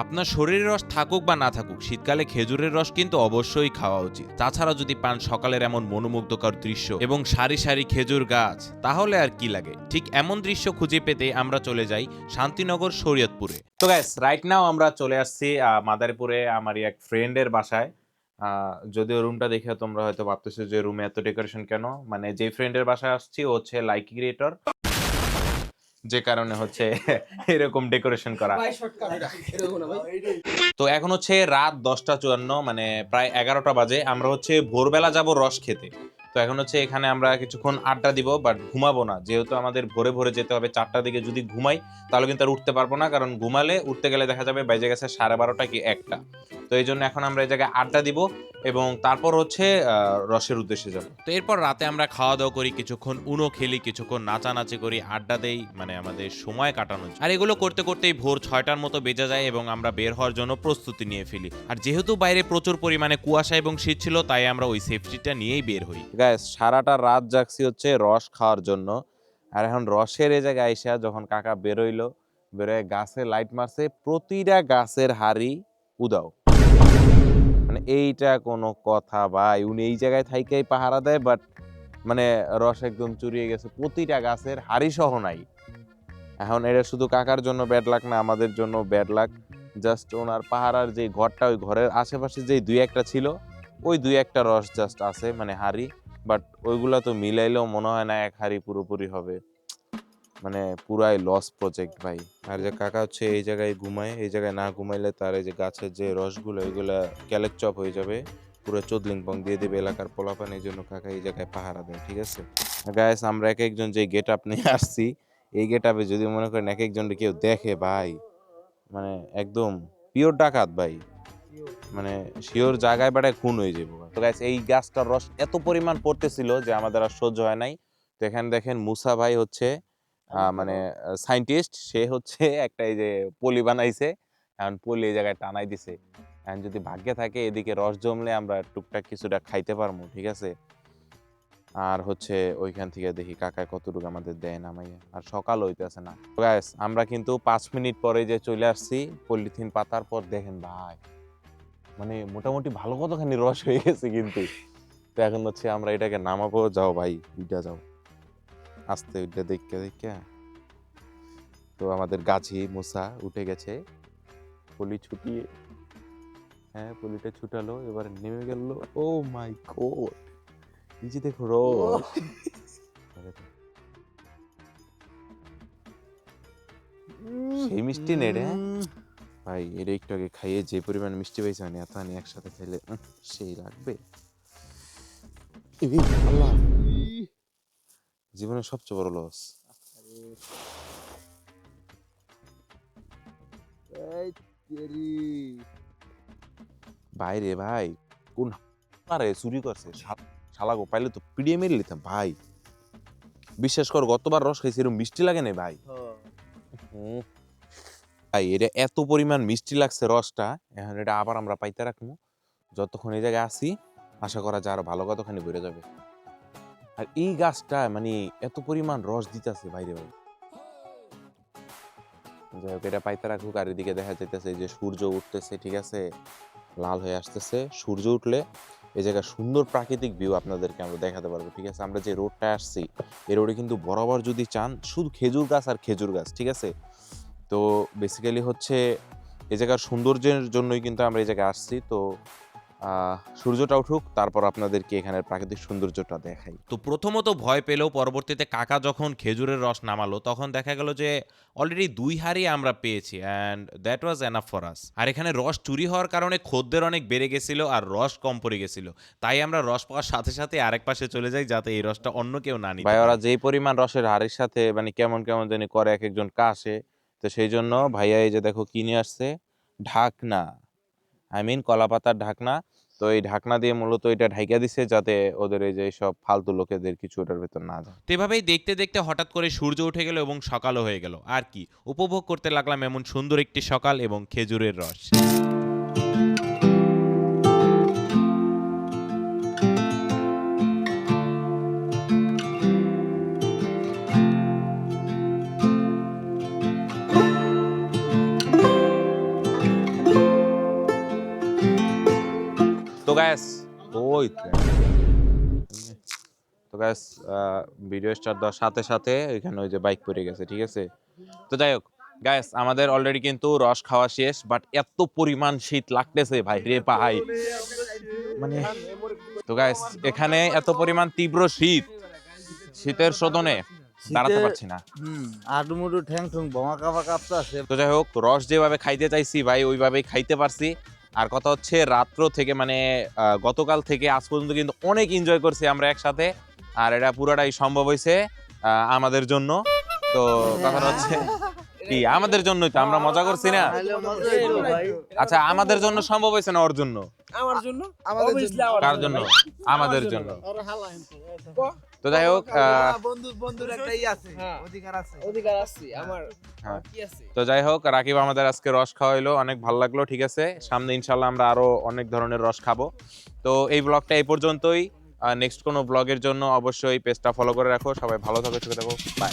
আপনার শরীরের রস থাকুক বা না থাকুক, শীতকালে খেজুরের রস কিন্তু অবশ্যই খাওয়া উচিত। তাছাড়া যদি পান সকালের এমন মনোমুগ্ধকর দৃশ্য এবং সারি সারি খেজুর গাছ, তাহলে আর কি লাগে? ঠিক এমন দৃশ্য খুঁজে পেতে আমরা চলে যাই শান্তিনগর শরীয়তপুরে। তো গ্যাস রাইট নাও আমরা চলে আসছি মাদারীপুরে আমারই এক ফ্রেন্ডের বাসায়। যদিও রুমটা দেখে তোমরা হয়তো ভাবতেছো যে রুমে এত ডেকোরেশন কেন? মানে যে ফ্রেন্ডের বাসায় আসছি, ও হচ্ছে লাইক ক্রিয়েটর যে কারণে হচ্ছে এরকম ডেকোরেশন করা। তো এখন হচ্ছে রাত দশটা চুয়ান্ন মানে প্রায় এগারোটা বাজে। আমরা হচ্ছে ভোরবেলা যাব রস খেতে। তো এখন হচ্ছে এখানে আমরা কিছুক্ষণ আড্ডা দিব বাট ঘুমাবো না। যেহেতু আমাদের ভোরে ভোরে যেতে হবে চারটার দিকে যদি ঘুমাই, তাহলে কিন্তু আর উঠতে পারব না, কারণ ঘুমালে উঠতে গেলে দেখা যাবে বাইজে গেছে সাড়ে বারোটা কি একটা। তো এই জন্য এখন আমরা এই জায়গায় আড্ডা দিব এবং তারপর হচ্ছে রসের উদ্দেশ্যে যাব। তো এরপর রাতে আমরা খাওয়া দাওয়া করি, কিছুক্ষণ উনো খেলি, কিছুক্ষণ নাচানাচি করি, আড্ডা দেই মানে আমাদের সময় কাটানো। আর এগুলো করতে করতেই ভোর ছয়টার মতো বেজে যায় এবং আমরা বের হওয়ার জন্য প্রস্তুতি নিয়ে ফেলি। আর যেহেতু বাইরে প্রচুর পরিমাণে কুয়াশা এবং শীত ছিল, তাই আমরা ওই সেফটিটা নিয়েই বের হই। গাইস সারাটা রাত জাগছি হচ্ছে রস খাওয়ার জন্য। আর এখন রসের এই জায়গায় আইসা যখন কাকা বেরোইলো, বেরোয় গাছে লাইট মারছে, প্রতিটা গাছের হাড়ি উদাও। মানে এইটা কোনো কথা, ভাই। উনি এই জায়গায় থাইকেই পাহারা দেয় বাট মানে রস একদম চুরিয়ে গেছে। প্রতিটা গাছের হাড়ি সহ নাই। এখন এটা শুধু কাকার জন্য ব্যাড লাক না, আমাদের জন্য ব্যাড লাক জাস্ট ওনার পাহারার যে ঘরটা, ওই ঘরের আশেপাশে যে দুই একটা ছিল, ওই দুই একটা রস জাস্ট আছে মানে হাড়ি। বাট ওইগুলা তো মিলাইলেও মনে হয় না এক হাড়ি পুরোপুরি হবে। মানে পুরাই লস প্রজেক্ট ভাই। আর যে কাকা হচ্ছে এই জায়গায় ঘুমায়, এই জায়গায় না ঘুমাইলে তার এই যে গাছের যে রসগুলো, এগুলা ক্যালেক চপ হয়ে যাবে। পুরো চোদলিং পং দিয়ে দেবে এলাকার পোলাপান, এই জন্য কাকা এই জায়গায় পাহারা দেয়, ঠিক আছে? গায়েস আমরা এক একজন যে গেট আপ নিয়ে আসছি, এই গেট আপে যদি মনে করেন এক একজনকে কেউ দেখে ভাই মানে একদম পিওর ডাকাত ভাই। মানে শিওর জায়গায় বেড়ায় খুন হয়ে যাব। তো গাইস এই গাছটার রস এত পরিমাণ পড়তেছিল যে আমাদের আর সহ্য হয় নাই। তো এখানে দেখেন মুসা ভাই হচ্ছে মানে সায়েন্টিস্ট সে হচ্ছে একটা এই যে পলি বানাইছে। এখন পলি এই জায়গায় টানাই দিছে। এখন যদি ভাগ্যে থাকে এদিকে রস জমলে আমরা টুকটাক কিছুটা খাইতে পারব ঠিক আছে? আর হচ্ছে ওইখান থেকে দেখি কাকায় কতটুকু আমাদের দেয় নামাইয়া আর সকাল হইতেছে না। গাইস আমরা কিন্তু পাঁচ মিনিট পরে যে চলে আসছি পলিথিন পাতার পর দেখেন ভাই মানে মোটামুটি ভালো কতখানি রস হয়ে গেছে কিন্তু। তো এখন হচ্ছে আমরা এটাকে নামাবো, যাও ভাই উইটা যাও। আস্তে উইটা দেখে দেখে তো আমাদের গাছি, মুসা উঠে গেছে। পলি ছুটিয়ে হ্যাঁ পলিটা ছুটালো, এবার নেমে গেল। Oh my God! যে দেখো রস। সেই মিষ্টি নেড়ে রে ভাই এর একটু আগে খাইয়ে যে পরিমাণ মিষ্টি পাইছে মানে এত আনি একসাথে খাইলে সেই লাগবে। জীবনের সবচেয়ে বড় লস বাইরে ভাই কোন আরে চুরি করছে? শালা গো পাইলে তো পিড়িয়ে মেরে নিতাম ভাই। বিশ্বাস কর গতবার রস খাইছি এরকম মিষ্টি লাগে না ভাই। হুম। ভাই এটা এত পরিমাণ মিষ্টি লাগছে রসটা, এখন এটা আবার আমরা পাইতে রাখব। যতক্ষণ এই জায়গায় আসি আশা করা যায় আরও ভালো কতখানি বেড়ে যাবে। আর এই গাছটা মানে এত পরিমাণ রস দিতেছে, বাইরে ভাই যাই হোক, এটা পাইতে রাখুক। আর এদিকে দেখা যাইতেছে যে সূর্য উঠতেছে, ঠিক আছে? লাল হয়ে আসতেছে। সূর্য উঠলে এই জায়গায় সুন্দর প্রাকৃতিক ভিউ আপনাদেরকে আমরা দেখাতে পারব, ঠিক আছে? আমরা যে রোডটা আসছি, এই রোডে কিন্তু বরাবর যদি চান, শুধু খেজুর গাছ আর খেজুর গাছ, ঠিক আছে? তো বেসিক্যালি হচ্ছে এই জায়গার সৌন্দর্যের জন্যই কিন্তু আমরা এই জায়গায় আসছি। তো সূর্যটা উঠুক তারপর আপনাদেরকে এখানের প্রাকৃতিক সৌন্দর্যটা দেখাই। তো প্রথমত ভয় পেলেও পরবর্তীতে কাকা যখন খেজুরের রস নামালো তখন দেখা গেল যে অলরেডি দুই হাড়ি আমরা পেয়েছি and that was enough for us আর এখানে রস চুরি হওয়ার কারণে খদ্দের অনেক বেড়ে গেছিল আর রস কম পড়ে গেছিল। তাই আমরা রস পাওয়ার সাথে সাথে আরেক পাশে চলে যাই যাতে এই রসটা অন্য কেউ না নিতে ভাই ওরা যেই পরিমাণ রসের হাড়ির সাথে মানে কেমন কেমন জানি করে এক একজন কাশে। তো সেই জন্য ভাইয়া এই যে দেখো কিনে আসছে? ঢাকনা। আই মিন কলা পাতার ঢাকনা। তো এই ঢাকনা দিয়ে মূলত এটা ঢাইকা দিছে যাতে ওদের এই যে সব ফালতু লোকেদের কিছু ওটার ভেতর না যায়। তো এভাবেই দেখতে দেখতে হঠাৎ করে সূর্য উঠে গেল এবং সকালও হয়ে গেল। আর কি? উপভোগ করতে লাগলাম এমন সুন্দর একটি সকাল এবং খেজুরের রস। ওই তো। গ্যাস ভিডিও স্টার্ট দেওয়ার সাথে সাথে এখানে ওই যে বাইক পড়ে গেছে ঠিক আছে? তো যাই হোক গ্যাস আমাদের অলরেডি কিন্তু রস খাওয়া শেষ বাট এত পরিমাণ শীত লাগতেছে ভাই রে মানে তো গ্যাস এখানে এত পরিমাণ তীব্র শীত শীতের শোধনে দাঁড়াতে পারছি না। আডুমুডু ঠ্যাং ঠুং বোমা কাপা কাঁপতে আছে তো যাই হোক রস যেভাবে খাইতে চাইছি ভাই ওইভাবেই খাইতে পারছি। আর কথা হচ্ছে রাত্র থেকে মানে গতকাল থেকে আজ পর্যন্ত কিন্তু অনেক এনজয় করছি আমরা একসাথে। আর এটা পুরোটাই সম্ভব হয়েছে আহ, আমাদের জন্য। তো কথা হচ্ছে কি আমাদের জন্যই তো আমরা মজা করছি না? আচ্ছা আমাদের জন্য সম্ভব হয়েছে না ওর জন্য? আমার জন্য? কার জন্য। আমাদের জন্য। তো যাই হোক বন্ধু বন্ধুর একটা ই আছে। অধিকার আছে। অধিকার আছে আমার। আমার কি আছে? তো যাই হোক রাকিব আমাদের আজকে রস খাওয়া খাওয়াইলো অনেক ভালো লাগল ঠিক আছে? সামনে ইনশাল্লাহ আমরা আরও অনেক ধরনের রস খাব। তো এই ব্লগটা এই পর্যন্তই। নেক্সট কোনো ব্লগের জন্য অবশ্যই পেজটা ফলো করে রাখো। সবাই ভালো থাকো সুখে থাকো। বাই